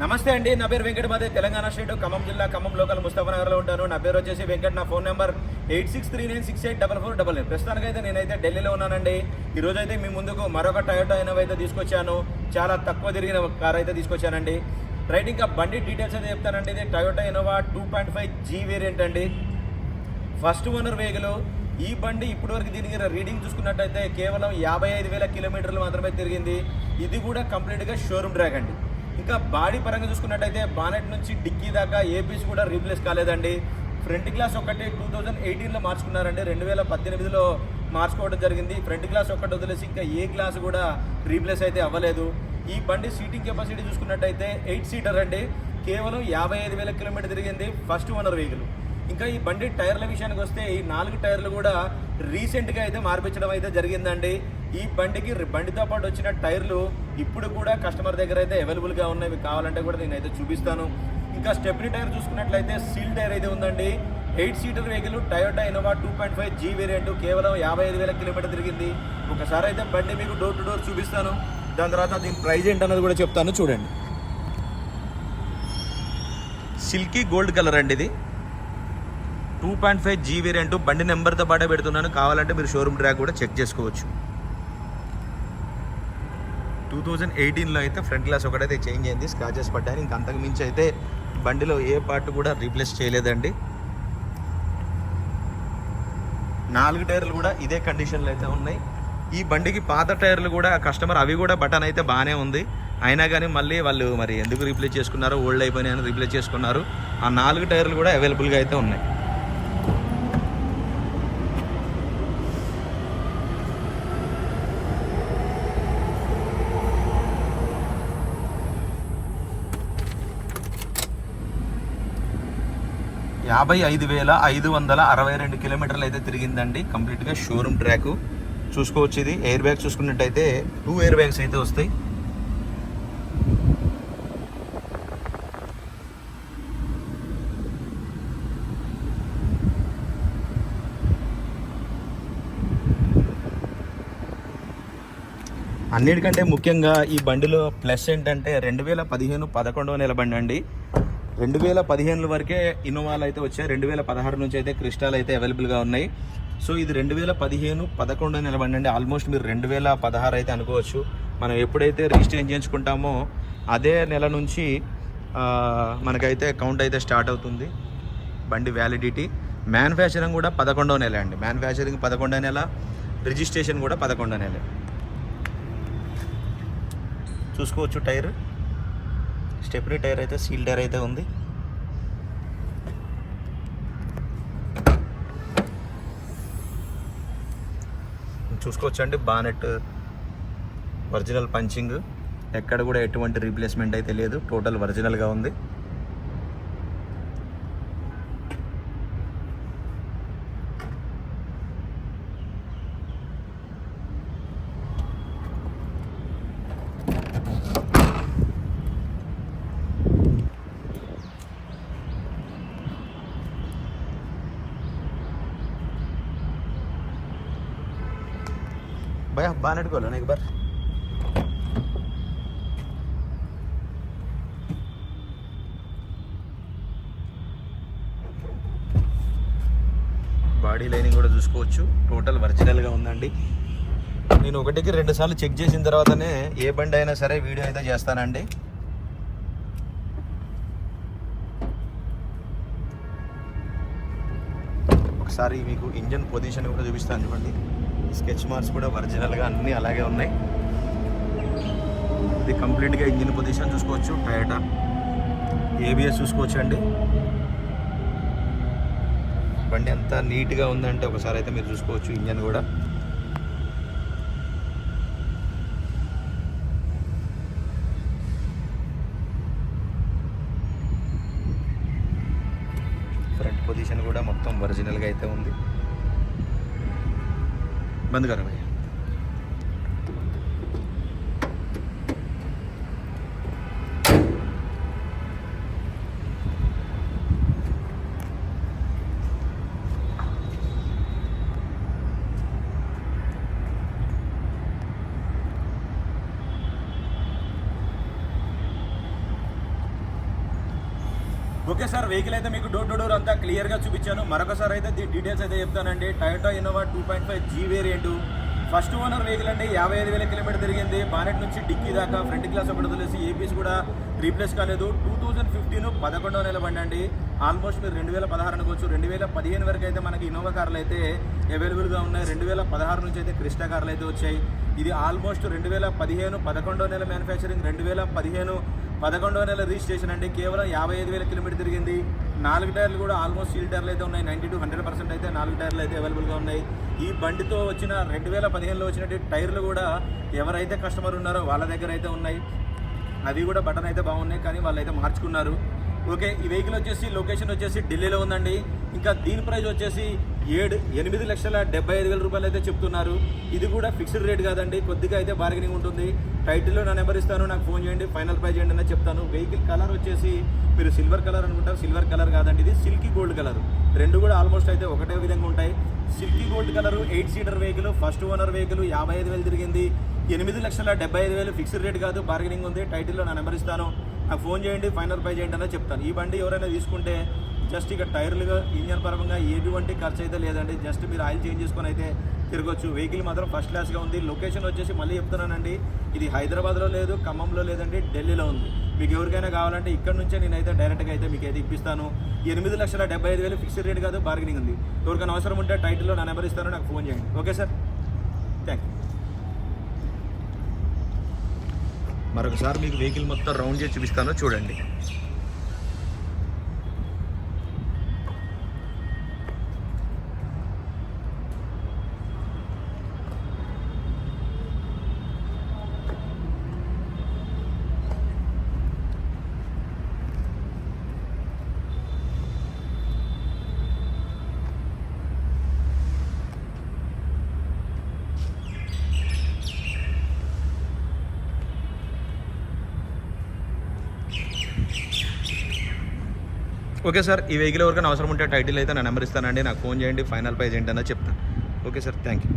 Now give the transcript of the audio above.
నమస్తే అండి. నా పేరు వెంకట మాదే తెలంగాణ స్టేట్ ఖమ్మం జిల్లా ఖమ్మం లోకల్ ముస్తాఫనగర్లో ఉంటాను. నా పేరు వచ్చేసి వెంకట్. నా phone number eight six three nine six eight double four double nine ప్రస్తుతానికైతే నేనైతే ఢిల్లీలో ఉన్నానండి. ఈ అయితే మీ ముందుకు మరొక టయోటా అయినవి అయితే తీసుకొచ్చాను. చాలా తక్కువ తిరిగిన కార్ అయితే తీసుకొచ్చానండి. రైట్ ఇంకా బండి డీటెయిల్స్ అయితే చెప్తానండి. ఇది Toyota Innova two point five G variant అండి. First owner vehicle. ఈ బండి ఇప్పటివరకు దీనికి రీడింగ్ చూసుకున్నట్టయితే కేవలం యాభై ఐదు వేల కిలోమీటర్లు మాత్రమే తిరిగింది. ఇది కూడా కంప్లీట్గా షోరూమ్ ట్రాక్ అండి. ఇంకా బాడీ పరంగా చూసుకున్నట్టయితే బానెట్ నుంచి డిక్కీ దాకా ఏ పీస్ కూడా రీప్లేస్ కాలేదండి. ఫ్రంట్ గ్లాస్ ఒకటి టూ థౌజండ్ ఎయిటీన్లో మార్చుకున్నారండి. రెండు వేల పద్దెనిమిదిలో మార్చుకోవడం జరిగింది. ఫ్రంట్ గ్లాస్ ఒకటి వదిలేసి ఇంకా ఏ గ్లాస్ కూడా రీప్లేస్ అయితే అవ్వలేదు. ఈ బండి సీటింగ్ కెపాసిటీ చూసుకున్నట్టయితే ఎయిట్ సీటర్ అండి. కేవలం యాభై ఐదు వేల కిలోమీటర్ తిరిగింది ఫస్ట్ ఓనర్ వెహికల్. ఇంకా ఈ బండి టైర్ల విషయానికి వస్తే ఈ నాలుగు టైర్లు కూడా రీసెంట్గా అయితే మార్పించడం అయితే జరిగిందండి. ఈ బండికి బండితో పాటు వచ్చిన టైర్లు ఇప్పుడు కూడా కస్టమర్ దగ్గర అయితే అవైలబుల్గా ఉన్నాయి. మీకు కావాలంటే కూడా నేనైతే చూపిస్తాను. ఇంకా స్టెప్ని టైర్ చూసుకున్నట్లయితే సీల్ టైర్ అయితే ఉందండి. Eight seater vehicle Toyota Innova two point five G variant కేవలం యాభై ఐదు వేల కిలోమీటర్ తిరిగింది. ఒకసారి అయితే బండి మీకు డోర్ టు డోర్ చూపిస్తాను. దాని తర్వాత దీని ప్రైజ్ ఏంటన్నది కూడా చెప్తాను. చూడండి. సిల్కీ గోల్డ్ కలర్ అండి ఇది. Two point five G variant బండి నెంబర్తో పాటే పెడుతున్నాను. కావాలంటే మీరు షోరూమ్ ట్రాక్ కూడా చెక్ చేసుకోవచ్చు. టూ థౌజండ్ ఎయిటీన్లో అయితే ఫ్రంట్ గ్లాస్ ఒకటైతే చేంజ్ అయింది. స్క్రాచెస్ పడ్డాయి. ఇంక అంతకు మించి అయితే బండిలో ఏ పార్ట్ కూడా రీప్లేస్ చేయలేదండి. నాలుగు టైర్లు కూడా ఇదే కండిషన్లో అయితే ఉన్నాయి. ఈ బండికి పాత టైర్లు కూడా కస్టమర్ అవి కూడా బటన్ అయితే బాగానే ఉంది. అయినా కానీ మళ్ళీ వాళ్ళు మరి ఎందుకు రీప్లేస్ చేసుకున్నారో ఓల్డ్ అయిపోయినాయని రీప్లేస్ చేసుకున్నారు. ఆ నాలుగు టైర్లు కూడా అవైలబుల్గా అయితే ఉన్నాయి. యాభై ఐదు వేల ఐదు వందల అరవై రెండు కిలోమీటర్లు అయితే తిరిగిందండి. కంప్లీట్గా షోరూమ్ ట్రాక్ చూసుకోవచ్చు ఇది. ఎయిర్ బ్యాగ్ చూసుకున్నట్టయితే టూ ఎయిర్ బ్యాగ్స్ అయితే వస్తాయి. అన్నిటికంటే ముఖ్యంగా ఈ బండిలో ప్లస్ ఏంటంటే రెండు వేల పదిహేను పదకొండవ నెల బండి అండి. రెండు వేల పదిహేను వరకే ఇన్నోవాలు అయితే వచ్చాయి. రెండు వేల పదహారు నుంచి అయితే క్రిస్టాల్ అయితే అవైలబుల్గా ఉన్నాయి. సో ఇది రెండు వేల పదిహేను పదకొండవ నెల బండి అండి ఆల్మోస్ట్ మీరు రెండు వేల పదహారు అయితే అనుకోవచ్చు. మనం ఎప్పుడైతే రిజిస్ట్రేషన్ చేయించుకుంటామో అదే నెల నుంచి మనకైతే కౌంట్ అయితే స్టార్ట్ అవుతుంది. బండి వ్యాలిడిటీ మ్యానుఫ్యాక్చరింగ్ కూడా పదకొండవ నెల అండి. మ్యానుఫ్యాక్చరింగ్ పదకొండవ నెల రిజిస్ట్రేషన్ కూడా పదకొండవ నెల. చూసుకోవచ్చు టైర్. స్టెప్నీ టైర్ అయితే సీల్ టైర్ అయితే ఉంది. చూసుకోవచ్చండి బానెట్ ఒరిజినల్ పంచింగ్. ఎక్కడ కూడా ఎటువంటి రీప్లేస్మెంట్ అయితే లేదు. టోటల్ ఒరిజినల్గా ఉంది. బాగా నీకు బార్. బాడీ లైనింగ్ కూడా చూసుకోవచ్చు. టోటల్ ఒరిజినల్గా ఉందండి. నేను ఒకటికి రెండు సార్లు చెక్ చేసిన తర్వాతనే ఏ బండి అయినా సరే వీడియో అయితే చేస్తానండి. ఒకసారి మీకు ఇంజన్ పొజిషన్ కూడా చూపిస్తాను చూడండి. స్కెచ్ మార్క్స్ కూడా ఒరిజినల్గా అన్నీ అలాగే ఉన్నాయి. ఇది కంప్లీట్గా ఇంజిన్ పొజిషన్ చూసుకోవచ్చు టయోటా. ఏబిఎస్ చూసుకోవచ్చు అండి బండి ఎంత నీట్గా ఉందంటే ఒకసారి అయితే మీరు చూసుకోవచ్చు ఇంజన్ కూడా. ఫ్రంట్ పొజిషన్ కూడా మొత్తం ఒరిజినల్గా అయితే ఉంది. बंद करो भाई ఓకే సార్ వెహికల్ అయితే మీకు డోర్ టు డోర్ అంతా క్లియర్గా చూపించాను. మరొకసారి అయితే దీని డీటెయిల్స్ అయితే చెప్తానండి. Toyota Innova two point five G variant first owner vehicle అండి. యాభై ఐదు వేల కిలోమీటర్ తిరిగింది. బానెట్ నుంచి డిక్కీ దాకా ఫ్రంట్ గ్లాస్ ఒకటి వదిలేసి ఏపీస్ కూడా రీప్లేస్ కాలేదు. టూ థౌజండ్ ఫిఫ్టీన్ పదకొండవ నెల బండి అండి. ఆల్మోస్ట్ మీరు రెండు వేల పదహారు అనుకోవచ్చు. రెండు వేల పదిహేను వరకు అయితే మనకి ఇన్నోవా కార్లు అయితే అవైలబుల్గా ఉన్నాయి. రెండు వేల పదహారు నుంచి అయితే క్రిస్టా కార్లు అయితే వచ్చాయి. ఇది ఆల్మోస్ట్ రెండు వేల పదిహేను పదకొండో నెల మ్యానుఫ్యాక్చరింగ్ రెండు వేల పదిహేను పదకొండవ నెల రిజిస్ట్రేషన్ అండి. కేవలం యాభై ఐదు వేల కిలోమీటర్ తిరిగింది. నాలుగు టైర్లు కూడా ఆల్మోస్ట్ సీల్ టైర్లు అయితే ఉన్నాయి. నైంటీ టు హండ్రెడ్ పర్సెంట్ అయితే నాలుగు టైర్లు అయితే అవైలబుల్గా ఉన్నాయి. ఈ బండితో వచ్చిన రెండు వేల పదిహేనులో వచ్చినటువంటి టైర్లు కూడా ఎవరైతే కస్టమర్ ఉన్నారో వాళ్ళ దగ్గర అయితే ఉన్నాయి. అవి కూడా బటన్ అయితే బాగున్నాయి. కానీ వాళ్ళు అయితే మార్చుకున్నారు. ఓకే ఈ వెహికల్ వచ్చేసి లొకేషన్ వచ్చేసి ఢిల్లీలో ఉందండి. ఇంకా దీని ప్రైస్ వచ్చేసి ఏడు ఎనిమిది లక్షల డెబ్బై ఐదు వేల రూపాయలు అయితే చెప్తున్నారు. ఇది కూడా ఫిక్స్డ్ రేట్ కాదండి. కొద్దిగా అయితే బార్గెనింగ్ ఉంటుంది. టైటిల్లో నా నెంబర్ ఇస్తాను. నాకు ఫోన్ చేయండి. ఫైనల్ ప్రైస్ చేయండి అని చెప్తాను. వెహికల్ కలర్ వచ్చేసి మీరు సిల్వర్ కలర్ అనుకుంటారు. సిల్వర్ కలర్ కాదండి. ఇది సిల్కీ గోల్డ్ కలర్ రెండు కూడా ఆల్మోస్ట్ అయితే ఒకటే విధంగా ఉంటాయి. Silky gold colour eight seater vehicle first owner vehicle యాభై ఐదు వేలు తిరిగింది. ఎనిమిది లక్షల డెబ్బై ఐదు వేలు ఫిక్స్డ్ రేట్ కాదు. బార్గెనింగ్ ఉంది. టైటిల్లో నా నెంబర్ ఇస్తాను. నాకు ఫోన్ చేయండి. ఫైనల్ ప్రైస్ చేయండి అని చెప్తాను. ఈ బండి ఎవరైనా తీసుకుంటే జస్ట్ ఇక టైర్లుగా ఇంజన్ పరంగా ఎటువంటి ఖర్చు అయితే లేదండి. జస్ట్ మీరు ఆయిల్ చేంజ్ చేసుకొని అయితే తిరగొచ్చు. వెహికల్ మాత్రం ఫస్ట్ క్లాస్గా ఉంది. లొకేషన్ వచ్చేసి మళ్ళీ చెప్తున్నానండి. ఇది హైదరాబాద్లో లేదు ఖమ్మంలో లేదండి ఢిల్లీలో ఉంది. మీకు ఎవరికైనా కావాలంటే ఇక్కడ నుంచే నేనైతే డైరెక్ట్గా అయితే మీకు అయితే ఇప్పిస్తాను. ఎనిమిది లక్షల డెబ్బై ఐదు వేలు ఫిక్స్డ్ రేట్ కాదు బార్గెనింగ్ ఉంది. ఎవరికైనా అవసరం ఉంటే టైటిల్లో నా నెంబర్ ఇస్తాను నాకు ఫోన్ చేయండి. ఓకే సార్ థ్యాంక్ యూ మరొకసారి మీకు వెహికల్ మొత్తం రౌండ్ చేసి చూపిస్తాను. చూడండి. ఓకే సార్ ఈ వెహికల్ ఎవరికైనా అవసరం ఉంటే టైటిల్ అయితే నా నెంబర్ ఇస్తానండి. నాకు ఫోన్ చేయండి ఫైనల్ ప్రైజ్ ఏంటన్నా చెప్తాను ఓకే సార్ థ్యాంక్ యూ